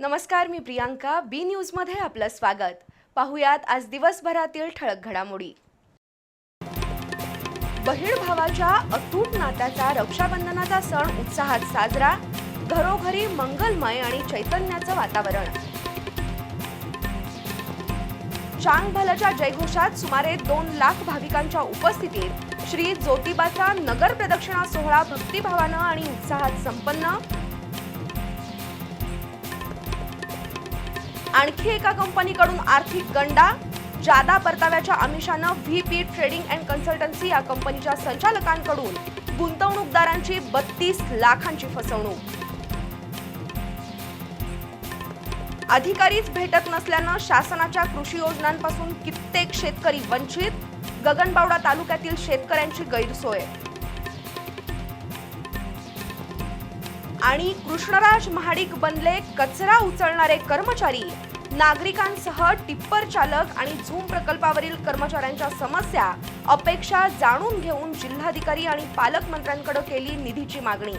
नमस्कार मी प्रियांका. बी न्यूजमध्ये आपलं स्वागत. पाहुयात आज दिवसभरातील ठळक घडामोडी. बहीण भावाच्या अतूट नात्याचा रक्षाबंधनाचा सण उत्साहात साजरा. घरोघरी मंगलमय आणि चैतन्याचं वातावरण. चांग भलच्या जयघोषात सुमारे दोन लाख भाविकांच्या उपस्थितीत श्री ज्योतिबाचा नगर प्रदक्षिणा सोहळा भक्तिभावानं आणि उत्साहात संपन्न. आणखी एका कंपनीकडून आर्थिक गंडा जादा परताव्याच्या आमिषानं V P trading and consultancy या कंपनीच्या संचालकांकडून गुंतवणूकदारांची बत्तीस लाखांची फसवणूक. अधिकारीच भेटत नसल्यानं शासनाच्या कृषी योजनांपासून कित्येक शेतकरी वंचित गगनबावडा तालुक्यातील शेतकऱ्यांची गैरसोय. आणि कृष्णराज महाडिक बनले कचरा उचलणारे कर्मचारी. नागरिकांसह टिप्पर चालक आणि झूम प्रकल्पावरील कर्मचाऱ्यांच्या समस्या अपेक्षा जाणून घेऊन जिल्हाधिकारी आणि पालकमंत्र्यांकडे केली निधीची मागणी.